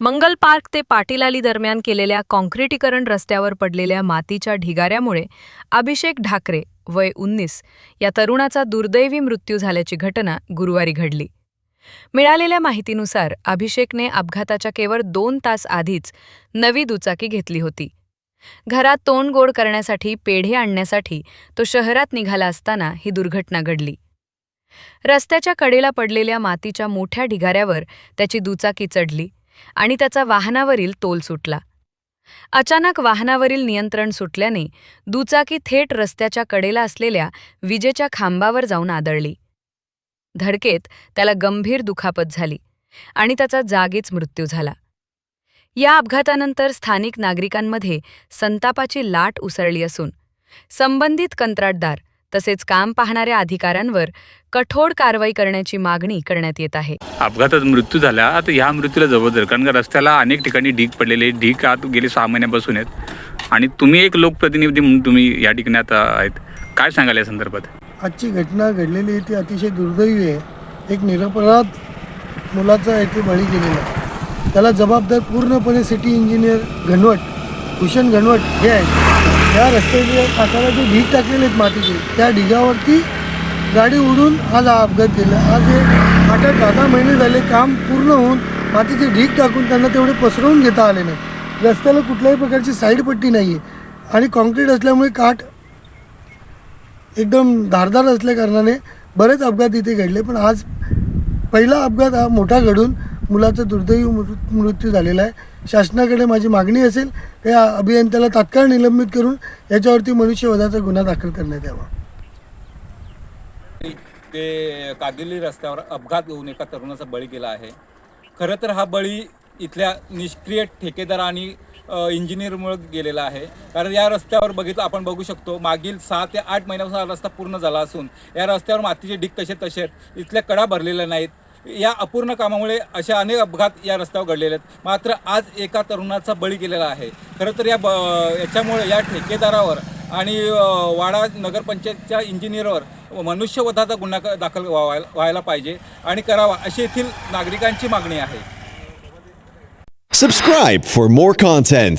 मंगल park ते पाटीलाली दरम्यान केलेल्या काँक्रिटीकरण रस्त्यावर पडलेल्या मातीच्या ढिगाऱ्यामुळे अभिषेक ढाकरे वय उन्नीस या तरुणाचा दुर्दैवी मृत्यू झाल्याची घटना गुरुवारी घडली. मिळालेल्या माहितीनुसार अभिषेकने अपघाताच्या केवळ दोन तास आधीच नवी दुचाकी घेतली होती. घरात तोंड गोड करण्यासाठी पेढे आणण्यासाठी तो शहरात निघाला असताना ही दुर्घटना घडली. रस्त्याच्या कडेला पडलेल्या मातीच्या मोठ्या ढिगाऱ्यावर त्याची दुचाकी चढली. आणि त्याचा वाहनावरील तोल सुटला. अचानक वाहनावरील नियंत्रण सुटल्याने दुचाकी थेट रस्त्याच्या कडेला असलेल्या विजेच्या खांबावर जाऊन आदळली. धडकेत त्याला गंभीर दुखापत झाली आणि त्याचा जागीच मृत्यू झाला. या अपघातानंतर स्थानिक नागरिकांमध्ये संतापाची लाट उसळली असून संबंधित कंत्राटदार तसेच काम पाहणाऱ्या अधिकाऱ्यांवर कठोर कारवाई करण्याची मागणी करण्यात येत आहे. अपघातात मृत्यू झाला आता ह्या मृत्यूला जबाबदार कारण का रस्त्याला अनेक ठिकाणी ढीक पडलेले ढीक आत गेले सहा महिन्यापासून आहेत. आणि तुम्ही एक लोकप्रतिनिधी म्हणून तुम्ही या ठिकाणी आता आहेत. काय सांगाल या संदर्भात? आजची घटना घडलेली आहे ती अतिशय दुर्दैवी आहे. एक निरपराध मुलाचा येथे बळी गेलेला आहे. त्याला जबाबदार पूर्णपणे सिटी इंजिनियर घनवट भूषण घनवट हे आहेत. त्या रस्त्याच्या काठाला जे ढीग टाकलेले आहेत मातीचे. त्या ढिगावरती गाडी उडून आज हा अपघात केला. आज हे आठ आठ दहा दहा महिने झाले काम पूर्ण होऊन मातीचे ढीग टाकून त्यांना तेवढे पसरवून घेता आले नाही. रस्त्याला कुठल्याही प्रकारची साईड पट्टी नाही आहे आणि कॉन्क्रीट असल्यामुळे काठ एकदम धारदार असल्या कारणाने बरेच अपघात इथे घडले. पण आज पहिला अपघात हा मोठा घडून मुलाचा दुर्दैवी मृ- मृत्यू झालेला आहे. शासनाकडे माझी मागणी असेल या अभियंत्याला तात्काळ निलंबित करून याच्यावरती मनुष्यवधाचा गुन्हा दाखल करण्यात यावा. ते कागिली रस्त्यावर अपघात होऊन एका तरुणाचा बळी गेला आहे. खरं तर हा बळी इथल्या निष्क्रिय ठेकेदार आणि इंजिनियरमुळं इंजिनियरमुळे गेलेला आहे. कारण या रस्त्यावर बघितलं आपण बघू शकतो मागील सहा ते आठ महिन्यापासून हा रस्ता पूर्ण झाला असून या रस्त्यावर मातीचे ढीक तसे तसे आहेत. इथल्या कडा भरलेल्या नाहीत. या अपूर्ण कामामुळे अशा अनेक अपघात या रस्त्यावर घडलेले आहेत. मात्र आज एका तरुणाचा बळी गेलेला आहे. खरं तर या ब याच्यामुळे या ठेकेदारावर आणि वाडा नगरपंचायतच्या इंजिनियरवर मनुष्यवधाचा गुन्हा दाखल व्हायला व्हायला पाहिजे आणि करावा अशी येथील नागरिकांची मागणी आहे. Subscribe for more content